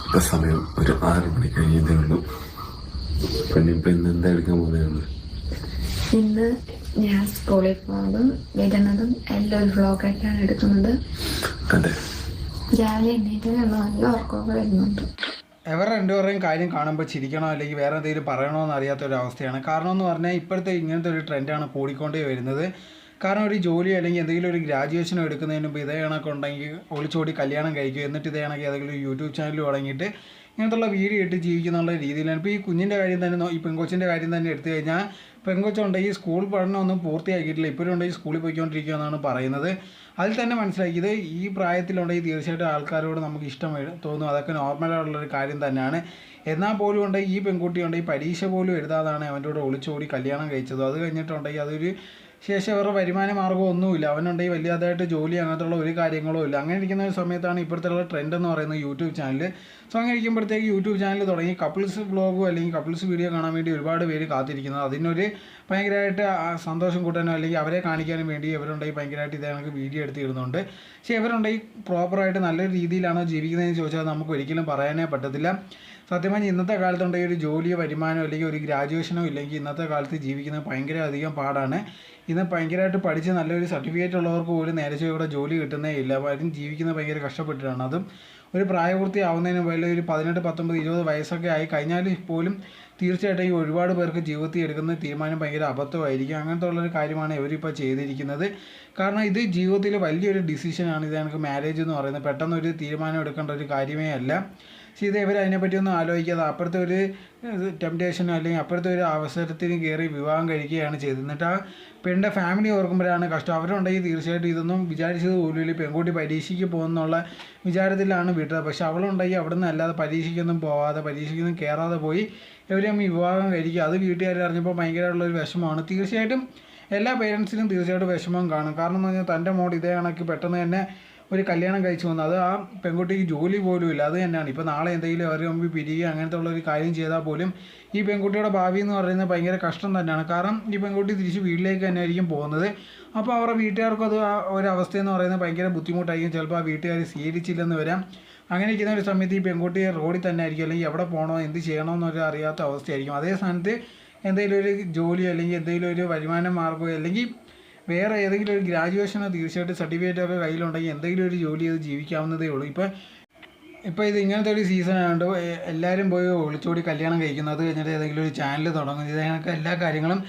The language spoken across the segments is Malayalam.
ഇപ്പൊ സമയം ഒരു ആറ് മണി കഴിഞ്ഞു ഉള്ളൂ. പെണ്ണിപ്പോ ഇന്ന് എന്താ എടുക്കാൻ പോകുന്നത് ഇന്ന്? ഞാൻ സ്കൂളിൽ പോകുന്നതും വരുന്നതും എല്ലാം ഒരു വ്ളോഗായിട്ടാണ് എടുക്കുന്നത്. അതെ. രാവിലെ എണ്ണീറ്റ് നല്ല ഉറക്കമൊക്കെ വരുന്നുണ്ട്. എവർ രണ്ടുപേരുടെയും കാര്യം കാണുമ്പോൾ ചിരിക്കണോ അല്ലെങ്കിൽ വേറെ എന്തെങ്കിലും പറയണോ എന്ന് അറിയാത്ത ഒരു അവസ്ഥയാണ് കാരണം എന്ന് പറഞ്ഞാൽ ഇപ്പോഴത്തെ ഇങ്ങനത്തെ ഒരു ട്രെൻഡാണ് കൂടിക്കൊണ്ടേ വരുന്നത്. കാരണം ഒരു ജോലി അല്ലെങ്കിൽ എന്തെങ്കിലും ഒരു ഗ്രാജുവേഷൻ എടുക്കുന്നതിന് മുമ്പ് ഇതേ കണക്ക് ഉണ്ടെങ്കിൽ ഒളിച്ചോടി കല്യാണം കഴിക്കുക എന്നിട്ട് ഇതേ കണക്ക് ഏതെങ്കിലും ഒരു യൂട്യൂബ് ചാനൽ തുടങ്ങിയിട്ട് ഇങ്ങനത്തുള്ള വീഡിയോ ഇട്ട് ജീവിക്കുന്നുള്ള രീതിയിലാണ്. ഇപ്പോൾ ഈ കുഞ്ഞിന്റെ കാര്യം തന്നെ ഈ പെങ്കൊച്ചിന്റെ കാര്യം തന്നെ എടുത്തു കഴിഞ്ഞാൽ പെങ്കൊച്ചുണ്ടെങ്കിൽ സ്കൂൾ പഠനം പഠനമൊന്നും പൂർത്തിയാക്കിയിട്ടില്ല. ഇപ്പോഴും ഉണ്ടെങ്കിൽ സ്കൂളിൽ പോയിക്കൊണ്ടിരിക്കുക എന്നാണ് പറയുന്നത്. അതിൽ തന്നെ മനസ്സിലാക്കിയത് ഈ പ്രായത്തിലുണ്ടെങ്കിൽ തീർച്ചയായിട്ടും ആൾക്കാരോട് നമുക്ക് ഇഷ്ടം തോന്നും. അതൊക്കെ നോർമലായിട്ടുള്ളൊരു കാര്യം തന്നെയാണ്. എന്നാൽ പോലും ഉണ്ടെങ്കിൽ ഈ പെൺകുട്ടി ഉണ്ടെങ്കിൽ പരീക്ഷ പോലും എഴുതാതാണ് അവന്റെ കൂടെ ഒളിച്ചോടി കല്യാണം കഴിച്ചത്. അത് കഴിഞ്ഞിട്ടുണ്ടെങ്കിൽ അതൊരു ശേഷം അവരുടെ വരുമാന മാർഗം ഒന്നുമില്ല. അവനുണ്ടെങ്കിൽ വലിയതായിട്ട് ജോലി അങ്ങനത്തുള്ള ഒരു കാര്യങ്ങളും ഇല്ല. അങ്ങനെ ഇരിക്കുന്ന ഒരു സമയത്താണ് ഇപ്പോഴത്തെ ട്രെൻഡ് എന്ന് പറയുന്നത് യൂട്യൂബ് ചാനൽ സോ അങ്ങനെ ഇരിക്കുമ്പോഴത്തേക്ക് യൂട്യൂബ് ചാനൽ തുടങ്ങി കപ്പിൾസ് വ്ളോഗോ അല്ലെങ്കിൽ കപ്പിൾസ് വീഡിയോ കാണാൻ വേണ്ടി ഒരുപാട് പേര് കാത്തിരിക്കുന്നത്. അതിനൊരു ഭയങ്കരമായിട്ട് സന്തോഷം കൂട്ടാനോ അല്ലെങ്കിൽ അവരെ കാണിക്കാനും വേണ്ടി ഇവരുണ്ടെങ്കിൽ ഭയങ്കരമായിട്ട് ഇതേ കണക്ക് വീഡിയോ എടുത്ത് ഇടുന്നുണ്ട് പക്ഷേ ഇവരുണ്ടെങ്കിൽ പ്രോപ്പറായിട്ട് നല്ലൊരു രീതിയിലാണോ ജീവിക്കുന്നതെന്ന് ചോദിച്ചാൽ നമുക്ക് ഒരിക്കലും പറയാനേ പറ്റത്തില്ല. സത്യം പറഞ്ഞാൽ ഇന്നത്തെ കാലത്തുണ്ടെങ്കിൽ ഒരു ജോലിയോ വരുമാനമോ അല്ലെങ്കിൽ ഒരു ഗ്രാജുവേഷനോ ഇല്ലെങ്കിൽ ഇന്നത്തെ കാലത്ത് ജീവിക്കുന്നത് ഭയങ്കര അധികം പാടാണ്. ഇന്ന് ഭയങ്കരമായിട്ട് പഠിച്ച് നല്ലൊരു സർട്ടിഫിക്കറ്റ് ഉള്ളവർക്ക് പോലും നേരെ ഇവിടെ ജോലി കിട്ടുന്നേ ഇല്ല. അവരും ജീവിക്കുന്നത് ഭയങ്കര കഷ്ടപ്പെട്ടിട്ടാണ്. അതും ഒരു പ്രായപൂർത്തി ആവുന്നതിന് മുമ്പ് ഒരു പതിനെട്ട് പത്തൊമ്പത് ഇരുപത് വയസ്സൊക്കെ ആയി കഴിഞ്ഞാൽ പോലും തീർച്ചയായിട്ടും ഈ ഒരുപാട് പേർക്ക് ജീവിതത്തിൽ എടുക്കുന്ന തീരുമാനം ഭയങ്കര അബദ്ധമായിരിക്കും. അങ്ങനത്തെ ഉള്ളൊരു കാര്യമാണ് ഇവരിപ്പോൾ ചെയ്തിരിക്കുന്നത്. കാരണം ഇത് ജീവിതത്തിൽ വലിയൊരു ഡിസിഷനാണ്. ഇത് എനിക്ക് മാരേജ് എന്ന് പറയുന്നത്. പെട്ടെന്ന് ഒരു തീരുമാനം എടുക്കേണ്ട ഒരു കാര്യമേ അല്ല. പക്ഷേ ഇത് ഇവർ അതിനെപ്പറ്റിയൊന്നും ആലോചിക്കാതെ അപ്പുറത്തെ ഒരു ടെംപ്റ്റേഷനോ അല്ലെങ്കിൽ അപ്പുറത്തെ ഒരു അവസരത്തിന് കയറി വിവാഹം കഴിക്കുകയാണ് ചെയ്തത് എന്നിട്ട് ആ പെണ്ണിന്റെ ഫാമിലി ഓർക്കുമ്പോഴാണ് കഷ്ടം. അവരുണ്ടെങ്കിൽ തീർച്ചയായിട്ടും ഇതൊന്നും വിചാരിച്ചത് പോലും പെൺകുട്ടി പരീക്ഷയ്ക്ക് പോകുന്നുള്ള വിചാരത്തിലാണ് വിട്ടത് പക്ഷെ അവളുണ്ടെങ്കിൽ അവിടെ നിന്ന് അല്ലാതെ പരീക്ഷയ്ക്കൊന്നും പോവാതെ പരീക്ഷയ്ക്കൊന്നും കയറാതെ പോയി ഇവരും വിവാഹം കഴിക്കുക അത് വീട്ടുകാർ അറിഞ്ഞപ്പോൾ ഭയങ്കരമായിട്ടുള്ളൊരു വിഷമമാണ്. തീർച്ചയായിട്ടും എല്ലാ പേരൻസിനും തീർച്ചയായിട്ടും വിഷമം കാണും. കാരണം എന്ന് പറഞ്ഞാൽ തന്റെ മോഡ് ഇതേ കണക്ക് പെട്ടെന്ന് തന്നെ ഒരു കല്യാണം കഴിച്ചു വന്നു. അത് ആ പെൺകുട്ടിക്ക് ജോലി പോലും ഇല്ല. അത് തന്നെയാണ്. ഇപ്പോൾ നാളെ എന്തെങ്കിലും അവർ മുമ്പിൽ പിരിയുക അങ്ങനത്തെ ഉള്ള ഒരു കാര്യം ചെയ്താൽ പോലും ഈ പെൺകുട്ടിയുടെ ഭാവി എന്ന് പറയുന്നത് ഭയങ്കര കഷ്ടം തന്നെയാണ്. കാരണം ഈ പെൺകുട്ടി തിരിച്ച് വീട്ടിലേക്ക് തന്നെ ആയിരിക്കും പോകുന്നത്. അപ്പോൾ അവരുടെ വീട്ടുകാർക്കും അത് ആ ഒരു അവസ്ഥയെന്ന് പറയുന്നത് ഭയങ്കര ബുദ്ധിമുട്ടായിരിക്കും. ചിലപ്പോൾ ആ വീട്ടുകാർ സ്വീകരിച്ചില്ലെന്ന് വരാം. അങ്ങനെ ഇരിക്കുന്ന ഒരു സമയത്ത് ഈ പെൺകുട്ടി റോഡിൽ തന്നെ ആയിരിക്കും. അല്ലെങ്കിൽ എവിടെ പോകണോ എന്ത് ചെയ്യണോ അറിയാത്ത അവസ്ഥയായിരിക്കും. അതേ സ്ഥാനത്ത് എന്തെങ്കിലും ഒരു ജോലി അല്ലെങ്കിൽ എന്തെങ്കിലും ഒരു വരുമാന മാർഗമോ അല്ലെങ്കിൽ വേറെ ഏതെങ്കിലും ഒരു ഗ്രാജുവേഷനോ തീർച്ചയായിട്ടും സർട്ടിഫിക്കറ്റ് ഒക്കെ കയ്യിലുണ്ടെങ്കിൽ എന്തെങ്കിലും ഒരു ജോലി ചെയ്ത് ജീവിക്കാവുന്നതേ ഉള്ളൂ. ഇപ്പം ഇപ്പോൾ ഇത് ഇങ്ങനത്തെ ഒരു സീസൺ ആയതുകൊണ്ട് എല്ലാവരും പോയി ഒളിച്ചോടി കല്യാണം കഴിക്കുന്നത് കഴിഞ്ഞിട്ട് ഏതെങ്കിലും ഒരു ചാനൽ തുടങ്ങുന്നത് ഇത് കണക്ക് എല്ലാ കാര്യങ്ങളും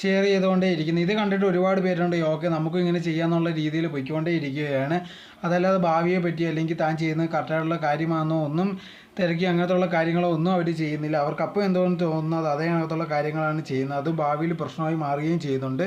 ഷെയർ ചെയ്തുകൊണ്ടേ ഇരിക്കുന്നു. ഇത് കണ്ടിട്ട് ഒരുപാട് പേരുണ്ട് ഓക്കെ നമുക്കും ഇങ്ങനെ ചെയ്യാമെന്നുള്ള രീതിയിൽ പൊയ്ക്കൊണ്ടേ ഇരിക്കുകയാണ്. അതല്ലാതെ ഭാവിയെ പറ്റി അല്ലെങ്കിൽ താൻ ചെയ്യുന്നത് കറക്റ്റായിട്ടുള്ള കാര്യമാണെന്നോ ഒന്നും തിരക്കി അങ്ങനത്തെ ഉള്ള കാര്യങ്ങളോ ഒന്നും അവർ ചെയ്യുന്നില്ല. അവർക്കപ്പം എന്തോന്ന് തോന്നുന്നത് അതേ അങ്ങനത്തുള്ള കാര്യങ്ങളാണ് ചെയ്യുന്നത്. അത് ഭാവിയിൽ പ്രശ്നമായി മാറുകയും ചെയ്യുന്നുണ്ട്.